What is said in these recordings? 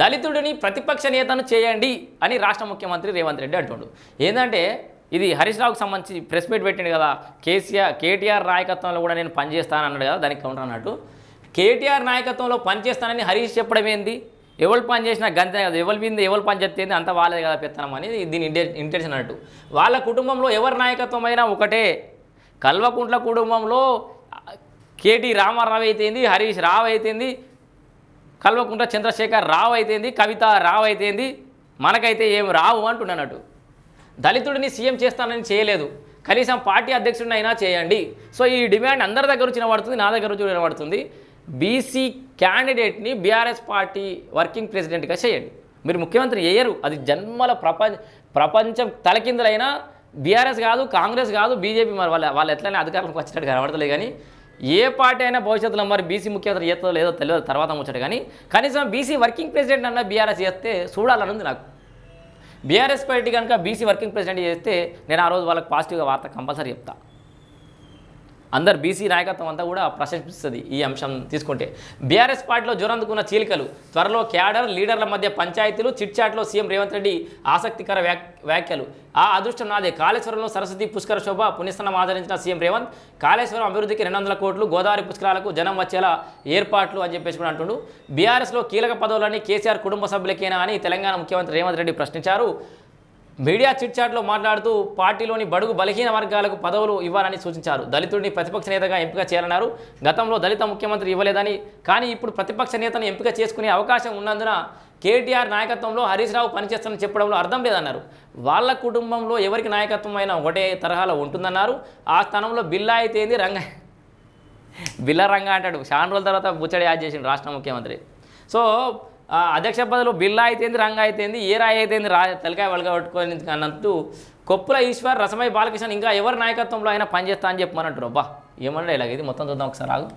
దళితుడిని ప్రతిపక్ష నేతను చేయండి అని రాష్ట్ర ముఖ్యమంత్రి రేవంత్ రెడ్డి అంటుండు. ఏంటంటే ఇది హరీష్ రావుకు సంబంధించి ప్రెస్ మీట్ పెట్టిండు కదా కేసీఆర్ కేటీఆర్ నాయకత్వంలో కూడా నేను పనిచేస్తాను అన్నాడు కదా దానికి కౌంటర్ అన్నట్టు. కేటీఆర్ నాయకత్వంలో పనిచేస్తానని హరీష్ చెప్పడం ఏంది? ఎవరు పని చేసినా గంతే కదా ఎవరి మీద ఎవరు పని చేస్తే అంత వాళ్ళే కదా పెత్తనం అని దీని ఇంటెన్షన్ అన్నట్టు. వాళ్ళ కుటుంబంలో ఎవరి నాయకత్వం అయినా ఒకటే. కల్వకుంట్ల కుటుంబంలో కేటీ రామారావు అయితేంది హరీష్ రావు అయితేంది కల్వకుంట్ల చంద్రశేఖర్ రావు అయితేంది కవిత రావు అయితేంది మనకైతే ఏం రావు అంటున్నానట్టు దళితుడిని సీఎం చేస్తానని చేయలేదు. కనీసం పార్టీ అధ్యక్షుడిని అయినా చేయండి. సో ఈ డిమాండ్ అందరి దగ్గర నుంచి వినబడుతుంది నా దగ్గర నుంచి వినబడుతుంది. బీసీ క్యాండిడేట్ని బీఆర్ఎస్ పార్టీ వర్కింగ్ ప్రెసిడెంట్గా చేయండి. మీరు ముఖ్యమంత్రి వేయరు అది జన్మల ప్రపంచ ప్రపంచం తలకిందులైనా బీఆర్ఎస్ కాదు కాంగ్రెస్ కాదు బీజేపీ మరి వాళ్ళ వాళ్ళు ఎట్లయినా అధికారంలోకి వచ్చినట్టు కనబడతలేదు కానీ ఏ పార్టీ అయినా భవిష్యత్తులో మరి బీసీ ముఖ్యమంత్రి చేస్తుందో లేదో తెలియదు తర్వాత ముచ్చట. కానీ కనీసం బీసీ వర్కింగ్ ప్రెసిడెంట్ అన్న బీఆర్ఎస్ చేస్తే చూడాలనుంది నాకు. బీఆర్ఎస్ పార్టీ కనుక బీసీ వర్కింగ్ ప్రెసిడెంట్ చేస్తే నేను ఆ రోజు వాళ్ళకి పాజిటివ్గా వార్త కంపల్సరీ చెప్తా. అందరు బీసీ నాయకత్వం అంతా కూడా ప్రశంసిస్తుంది ఈ అంశం తీసుకుంటే. బీఆర్ఎస్ పార్టీలో జ్వరందుకున్న చీలికలు త్వరలో క్యాడర్ లీడర్ల మధ్య పంచాయతీలు చిట్చాట్లో సీఎం రేవంత్ రెడ్డి ఆసక్తికర వ్యాక్ వ్యాఖ్యలు. ఆ అదృష్టం నాదే. కాళేశ్వరంలో సరస్వతి పుష్కర శోభ పుణ్యస్థానం ఆదరించిన సీఎం రేవంత్ కాళేశ్వరం అభివృద్ధికి రెండు వందల కోట్లు గోదావరి పుష్కరాలకు జనం వచ్చేలా ఏర్పాట్లు అని చెప్పేసి కూడా అంటుండు. బీఆర్ఎస్లో కీలక పదవులన్నీ కేసీఆర్ కుటుంబ సభ్యులకేనా అని తెలంగాణ ముఖ్యమంత్రి రేవంత్ రెడ్డి ప్రశ్నించారు. మీడియా చిట్చాట్లో మాట్లాడుతూ పార్టీలోని బడుగు బలహీన వర్గాలకు పదవులు ఇవ్వాలని సూచించారు. దళితుడిని ప్రతిపక్ష నేతగా ఎంపిక చేయాలన్నారు. గతంలో దళిత ముఖ్యమంత్రి ఇవ్వలేదని కానీ ఇప్పుడు ప్రతిపక్ష నేతను ఎంపిక చేసుకునే అవకాశం ఉన్నందున కేటీఆర్ నాయకత్వంలో హరీష్ రావు పనిచేస్తానని చెప్పడంలో అర్థం లేదన్నారు. వాళ్ళ కుటుంబంలో ఎవరికి నాయకత్వం అయినా ఒకటే తరహాలో ఉంటుందన్నారు. ఆ స్థానంలో బిల్లా అయితేంది రంగ బిల్ల రంగ అంటాడు. చాలా రోజుల తర్వాత బుచ్చడి యాడ్ చేసిండు రాష్ట్ర ముఖ్యమంత్రి. సో అధ్యక్ష పదవిలో బిల్లా అయితేంది రంగ అయితేంది ఏ రాయి అయితేంది రా తలకాయ వలగా పట్టుకొని అన్నట్టు కొప్పుల ఈశ్వర్ రసమై బాలకృష్ణ ఇంకా ఎవరి నాయకత్వంలో అయినా పనిచేస్తా అని చెప్పమనంటారు. అబ్బా ఏమన్నా ఇలాగ ఇది? మొత్తం చూద్దాం ఒకసారి ఆగు.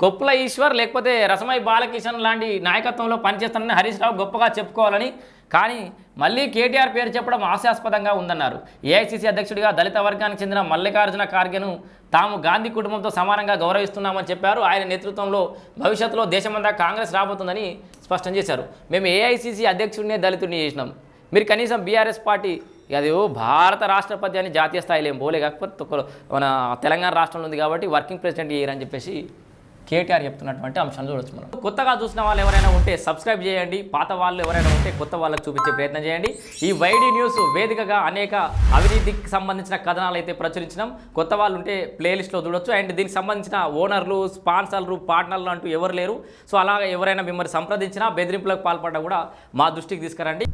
కొప్పుల ఈశ్వర్ లేకపోతే రసమై బాలకిషన్ లాంటి నాయకత్వంలో పనిచేస్తానని హరీష్ రావు గొప్పగా చెప్పుకోవాలని కానీ మళ్ళీ కేటీఆర్ పేరు చెప్పడం హాస్యాస్పదంగా ఉందన్నారు. ఏఐసీసీ అధ్యక్షుడిగా దళిత వర్గానికి చెందిన మల్లికార్జున ఖార్గేను తాము గాంధీ కుటుంబంతో సమానంగా గౌరవిస్తున్నామని చెప్పారు. ఆయన నేతృత్వంలో భవిష్యత్తులో దేశమంతా కాంగ్రెస్ రాబోతుందని స్పష్టం చేశారు. మేము ఏఐసీసీ అధ్యక్షుడినే దళితుడిని చేసినాం. మీరు కనీసం బీఆర్ఎస్ పార్టీ అది భారత రాష్ట్ర పద్యాన్ని జాతీయ స్థాయిలో ఏం పోలే కాకపోతే మన తెలంగాణ రాష్ట్రంలో ఉంది కాబట్టి వర్కింగ్ ప్రెసిడెంట్ అని చెప్పేసి కేటీఆర్ చెప్తున్నటువంటి అంశం చూడొచ్చు మనం. కొత్తగా చూసిన వాళ్ళు ఎవరైనా ఉంటే సబ్స్క్రైబ్ చేయండి పాత వాళ్ళు ఎవరైనా ఉంటే కొత్త వాళ్ళకి చూపించే ప్రయత్నం చేయండి. ఈ వైడి న్యూస్ వేదికగా అనేక అవినీతికి సంబంధించిన కథనాలు అయితే ప్రచురించినాం. కొత్త వాళ్ళు ఉంటే ప్లేలిస్ట్లో చూడొచ్చు. అండ్ దీనికి సంబంధించిన ఓనర్లు స్పాన్సర్లు పార్ట్నర్లు అంటూ ఎవరు లేరు. సో అలాగా ఎవరైనా మిమ్మల్ని సంప్రదించినా బెదిరింపులకు పాల్పడ్డా కూడా మా దృష్టికి తీసుకురండి.